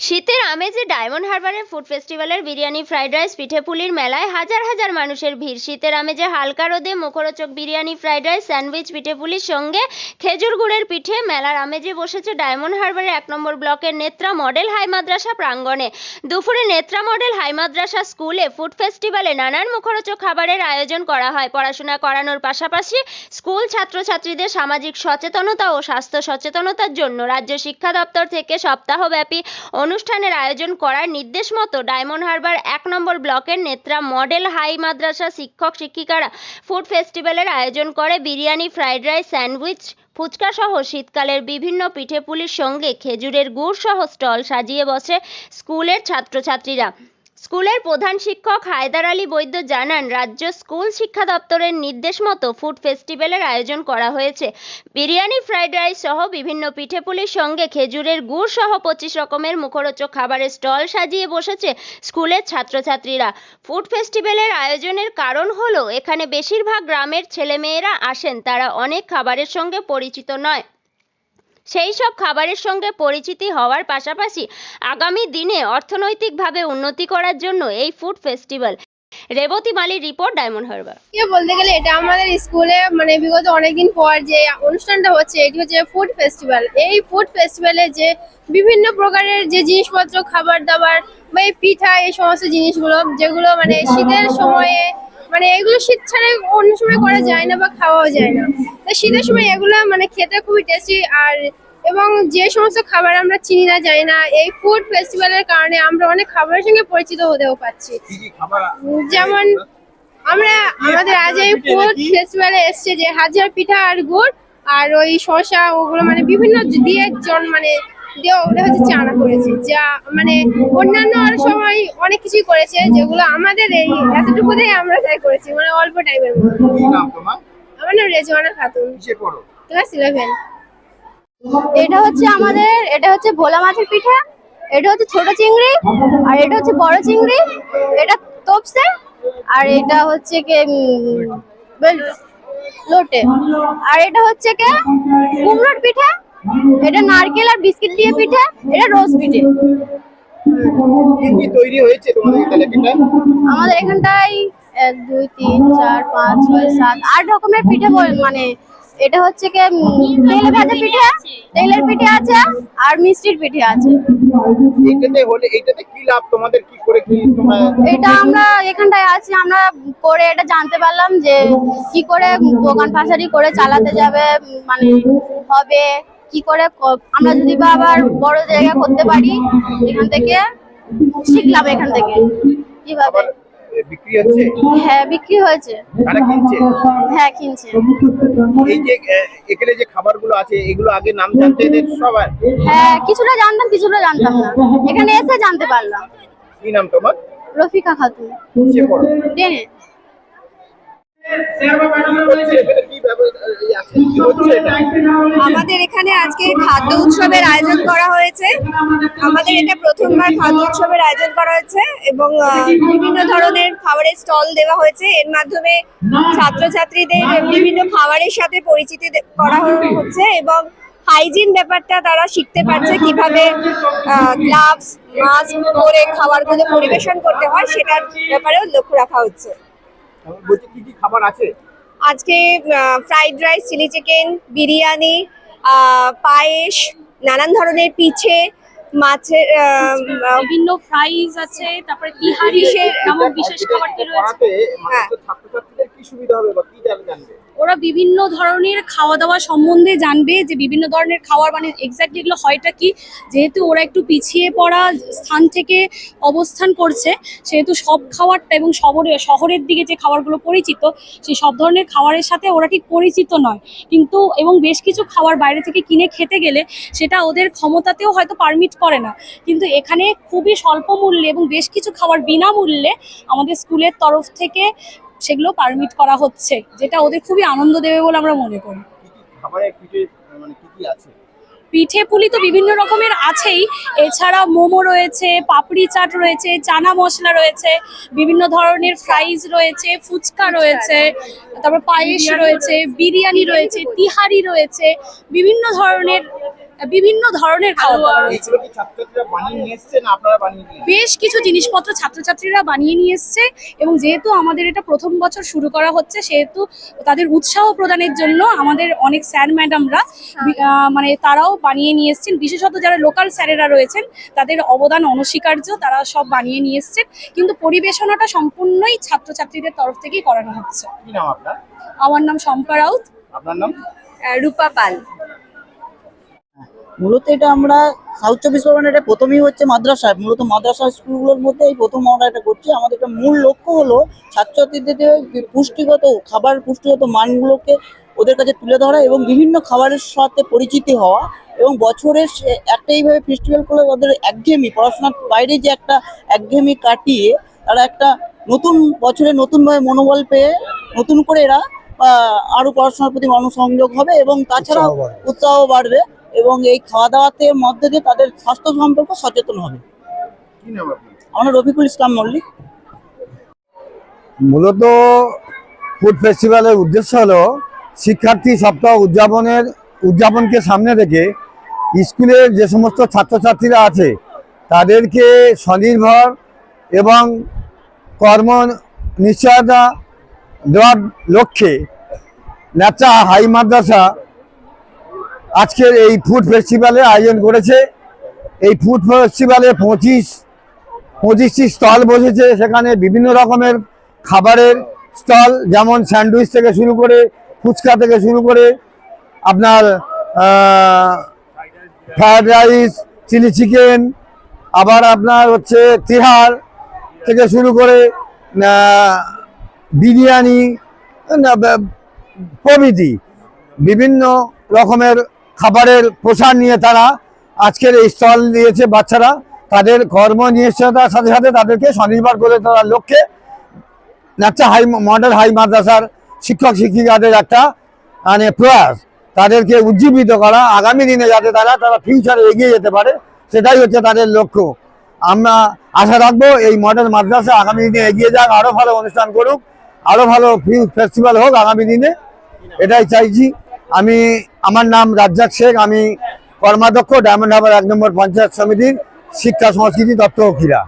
শীতের আমেজে ডায়মন্ড হারবারের ফুড ফেস্টিভ্যালের বিরিয়ানি, ফ্রাইড রাইস পিঠেপুলির মেলায় হাজার হাজার মানুষের ভিড়। শীতের আমেজে হালকা রোদে মুখরোচক বিরিয়ানি, ফ্রাইড রাইস, স্যান্ডউইচ পিঠেপুলির সঙ্গে খেজুর গুড়ের পিঠে মেলার আমেজে বসেছে ডায়মন্ড হারবারের এক নম্বর ব্লকের নেত্রা মডেল হাই মাদ্রাসা প্রাঙ্গণে। দুপুরে নেত্রা মডেল হাই মাদ্রাসা স্কুলে ফুড ফেস্টিভ্যালে নানান মুখরোচক খাবারের আয়োজন করা হয়। পড়াশোনা করানোর পাশাপাশি স্কুল ছাত্রছাত্রীদের সামাজিক সচেতনতা ও স্বাস্থ্য সচেতনতার জন্য রাজ্য শিক্ষা দপ্তর থেকে সপ্তাহব্যাপী অনুষ্ঠানের আয়োজন করার নির্দেশ মতো ডায়মন্ড হারবার এক নম্বর ব্লকের নেত্রা মডেল হাই মাদ্রাসা শিক্ষক শিক্ষিকারা ফুড ফেস্টিভ্যালের আয়োজন করে biryani, fried rice, sandwich, phuchka সহ শীতকালের বিভিন্ন পিঠে পুলির সঙ্গে খেজুরের গুড় সহ স্টল সাজিয়ে বসে স্কুলের ছাত্রছাত্রীরা। স্কুলের প্রধান শিক্ষক হায়দার আলী বৈদ্য জানান, রাজ্য স্কুল শিক্ষা দপ্তরের নির্দেশ মতো ফুড ফেস্টিভ্যালের আয়োজন করা হয়েছে। বিরিয়ানি, ফ্রাইড রাইস সহ বিভিন্ন পিঠেপুলির সঙ্গে খেজুরের গুড় সহ পঁচিশ রকমের মুখরোচক খাবারের স্টল সাজিয়ে বসেছে স্কুলের ছাত্রছাত্রীরা। ফুড ফেস্টিভ্যালের আয়োজনের কারণ হলো, এখানে বেশিরভাগ গ্রামের ছেলেমেয়েরা আসেন, তারা অনেক খাবারের সঙ্গে পরিচিত নয়। সেই সব খাবারের সঙ্গে পরিচিতি হওয়ার পাশাপাশি আগামী দিনে অর্থনৈতিকভাবে উন্নতি করার জন্য এই ফুড ফেস্টিভ্যাল। রেবতী মালির রিপোর্ট, ডায়মন্ড হারবার। বলতে গেলে এটা আমাদের স্কুলে মানে বিগত অনেকদিন পর যে অনুষ্ঠানটা হচ্ছে, এটি হচ্ছে ফুড ফেস্টিভ্যাল। এই ফুড ফেস্টিভ্যালে যে বিভিন্ন প্রকারের যে জিনিসপত্র, খাবার দাবার বা এই পিঠা, এই সমস্ত জিনিসগুলো, যেগুলো মানে শীতের সময়ে মানে এগুলো শীত ছাড়া অন্য সময় করা যায় না বা খাওয়াও যায় না তো শীতের সময় এগুলো মানে খেতে খুবই টেস্টি আর এবং যে সমস্ত খাবার আমরা চিনি না জানি না এই ফুড ফেস্টিভ্যালের কারণে আমরা অনেক খাবারের সঙ্গে পরিচিত হতেও খাবার যেমন আমরা আমাদের আজ এই ফুড ফেস্টিভ্যালে এসছে যে হাজার পিঠা আর গুড় আর ওই শসা ওগুলো মানে বিভিন্ন দিয়ে জন মানে দিয়ে ওটা হচ্ছে চানা করেছে। যা মানে অন্যান্য আর সময় অনেক কিছুই করেছে যেগুলো আমাদের এই এতটুকুতেই আমরা তাই করেছি মানে অল্প টাইমের মধ্যে। আমার নাম রেজওয়ানা খাতুন। ক্লাস ইলেভেন এটা হচ্ছে আমাদের এটা হচ্ছে ভোলা মাছের পিঠা এটা হচ্ছে ছোট চিংড়ি আর এটা হচ্ছে বড় চিংড়ি এটা তোপসে আর এটা হচ্ছে কে লোটে। আর এটা হচ্ছে কে কুমড়োর পিঠা এটা নারকেল আর বিস্কিট দিয়ে পিঠে এটা রোজ পিঠে। কি কি তৈরি হয়েছে তোমাদের এখানে আমাদের এখানটায় এক দুই তিন চার পাঁচ ছয় সাত আট রকমের পিঠে মানে এটা হচ্ছে কি তেলে ভাজা পিঠে তেলের পিঠে আছে আর মিষ্টির পিঠে আছে। হলে এইটাতে কি লাভ তোমাদের? কি করে কি তোমার এটা আমরা এখানটায় আছি আমরা করে এটা জানতে পারলাম যে কি করে দোকান পাশারি করে চালাতে যাবে মানে হবে কি করে আমরা যদি বা আবার বড় জায়গা করতে পারি এখান থেকে শিখলাম এখান থেকে। কীভাবে? বিক্রি হচ্ছে? হ্যাঁ বিক্রি হয়েছে। কিনছে? হ্যাঁ কিনছে। এই যে এখানে যে খাবারগুলো আছে এগুলো আগে নাম জানতে সবার? হ্যাঁ কিছুটা জানতাম কিছুটা জানতাম না। এখানে এসে জানতে পারলাম। কি নাম তোমার? রফিকা খাতুন। টেনে কি হচ্ছে এখানে কি ব্যবস্থা এই আছে কি হচ্ছে এটা আমাদের এখানে আজকে খাদ্য উৎসবের আয়োজন করা হয়েছে। আমাদের এটা প্রথমবার খাদ্য উৎসবের আয়োজন করা হয়েছে এবং বিভিন্ন ধরনের খাবারের স্টল দেওয়া হয়েছে। এর মাধ্যমে ছাত্রছাত্রীদের বিভিন্ন খাবারের সাথে পরিচিতি করা হচ্ছে এবং হাইজিন ব্যাপারটা তারা শিখতে পারছে কীভাবে গ্লাভস, মাস্ক পরে খাবারগুলো পরিবেশন করতে হয়, সেটার ব্যাপারেও লক্ষ্য রাখা হচ্ছে। বলছি কি কি খাবার আছে? আজকে fried rice chilli chicken biryani আহ, পায়েস নানান ধরনের পিঠে মাছের বিভিন্ন ফ্রাইজ আছে তারপরে তিহারি বিশেষ- নামক বিশেষ খাবারটি রয়েছে। ওরা বিভিন্ন ধরনের খাওয়া দাওয়া সম্বন্ধে জানবে যে বিভিন্ন ধরনের খাবার মানে এক্স্যাক্টলি এগুলো হয়টা কি? যেহেতু ওরা একটু পিছিয়ে পড়া স্থান থেকে অবস্থান করছে, সেহেতু সব খাবারটা এবং শহরে, শহরের দিকে যে খাবারগুলো পরিচিত, সেই সব ধরনের খাবারের সাথে ওরা ঠিক পরিচিত নয়। কিন্তু, এবং বেশ কিছু খাবার বাইরে থেকে কিনে খেতে গেলে সেটা ওদের ক্ষমতাতেও হয়তো পারমিট করে না। কিন্তু এখানে খুবই স্বল্প মূল্যে এবং বেশ কিছু খাবার বিনামূল্যে আমাদের স্কুলের তরফ থেকে সেগুলো পারমিট করা হচ্ছে যেটা ওদের খুবই আনন্দ দেবে বলে আমরা মনে করি। মানে কি কি আছে? পিঠে পুলি তো বিভিন্ন রকমের আছেই এছাড়া মোমো রয়েছে পাপড়ি চাট রয়েছে চানা মশলা রয়েছে বিভিন্ন ধরনের ফ্রাইজ রয়েছে ফুচকা রয়েছে তারপর পায়েস রয়েছে। বিরিয়ানি রয়েছে তিহারি রয়েছে বিভিন্ন ধরনের বিভিন্ন ধরনের খাওয়া? বেশ কিছু জিনিসপত্র ছাত্রছাত্রীরা বানিয়ে নিয়ে এসছে এবং যেহেতু আমাদের এটা প্রথম বছর শুরু করা হচ্ছে সেহেতু তাদের উৎসাহ প্রদানের জন্য আমাদের অনেক স্যার ম্যাডামরা আহ, মানে তারাও বানিয়ে নিয়ে এসছেন। বিশেষত যারা লোকাল স্যারেরা রয়েছেন তাদের অবদান অনস্বীকার্য তারা সব বানিয়ে নিয়ে এসছেন। কিন্তু পরিবেশনাটা সম্পূর্ণই ছাত্রছাত্রীদের তরফ থেকেই করানো হচ্ছে। কি নাম আপনার? আমার নাম শম্পা রাউত। আপনার নাম? রূপা পাল। মূলত এটা আমরা সাউথ চব্বিশ পরগনা এটা প্রথমেই হচ্ছে মাদ্রাসা মূলত মাদ্রাসা স্কুলগুলোর মধ্যে এই প্রথম আমরা এটা করছি। আমাদের একটা মূল লক্ষ্য হলো ছাত্রছাত্রীদের পুষ্টিগত খাবার পুষ্টিগত মানগুলোকে ওদের কাছে তুলে ধরা এবং বিভিন্ন খাবারের সাথে পরিচিতি হওয়া এবং বছরের সে- একটা এইভাবে ফেস্টিভ্যাল করলে ওদের একঘেয়েমি পড়াশোনার বাইরে যে একটা একঘেয়েমি কাটিয়ে তারা একটা নতুন বছরে নতুনভাবে মনোবল পেয়ে নতুন করে এরা আহ, আরও পড়াশোনার প্রতি মনোসংযোগ হবে এবং তাছাড়াও উৎসাহ বাড়বে। এবং এই খাওয়া দাওয়াতে মধ্যে দিয়ে তাদের স্বাস্থ্য সম্পর্কে সচেতন হবে। কি নাম আপনার? আমরা রফিকুল ইসলাম মল্লিক। মূলত ফুড ফেস্টিভ্যালের উদ্দেশ্য হলো শিক্ষার্থী সপ্তাহ উদযাপনের উদযাপনকে সামনে রেখে স্কুলের যে সমস্ত ছাত্রছাত্রীরা আছে তাদেরকে স্বনির্ভর এবং কর্ম নিশ্চয়তা দেওয়ার লক্ষ্যে ন্যাচা হাই মাদ্রাসা আজকের এই ফুড ফেস্টিভ্যালের আয়োজন করেছে। এই ফুড ফেস্টিভ্যালে পঁচিশ, পঁচিশটি স্টল বসেছে। সেখানে বিভিন্ন রকমের খাবারের স্টল, যেমন স্যান্ডউইচ থেকে শুরু করে, ফুচকা থেকে শুরু করে, আপনার ফ্রায়েড রাইস, চিলি চিকেন, আবার আপনার হচ্ছে তিহার থেকে শুরু করে বিরিয়ানি প্রভৃতি, বিভিন্ন রকমের খাবারের প্রসার নিয়ে তারা আজকের এই স্টল দিয়েছে বাচ্চারা। তাদের কর্ম নিশ্চয়তার সাথে সাথে তাদেরকে স্বনির্ভর করে তোলার লক্ষ্যে নাচা হাই মডেল হাই মাদ্রাসার শিক্ষক শিক্ষিকাদের একটা মানে প্রয়াস। তাদেরকে উজ্জীবিত করা, আগামী দিনে যাতে তারা তারা ফিউচারে এগিয়ে যেতে পারে, সেটাই হচ্ছে তাদের লক্ষ্য। আমরা আশা রাখব এই মডেল মাদ্রাসা আগামী দিনে এগিয়ে যাক, আরও ভালো অনুষ্ঠান করুক, আরও ভালো ফেস্টিভ্যাল হোক আগামী দিনে। এটাই চাইছি। আমি, আমার নাম রাজ্জাক শেখ, আমি কর্মাধ্যক্ষ, ডায়মন্ড হাবার এক নম্বর পঞ্চায়েত সমিতির শিক্ষা সংস্কৃতি দপ্তর খিরা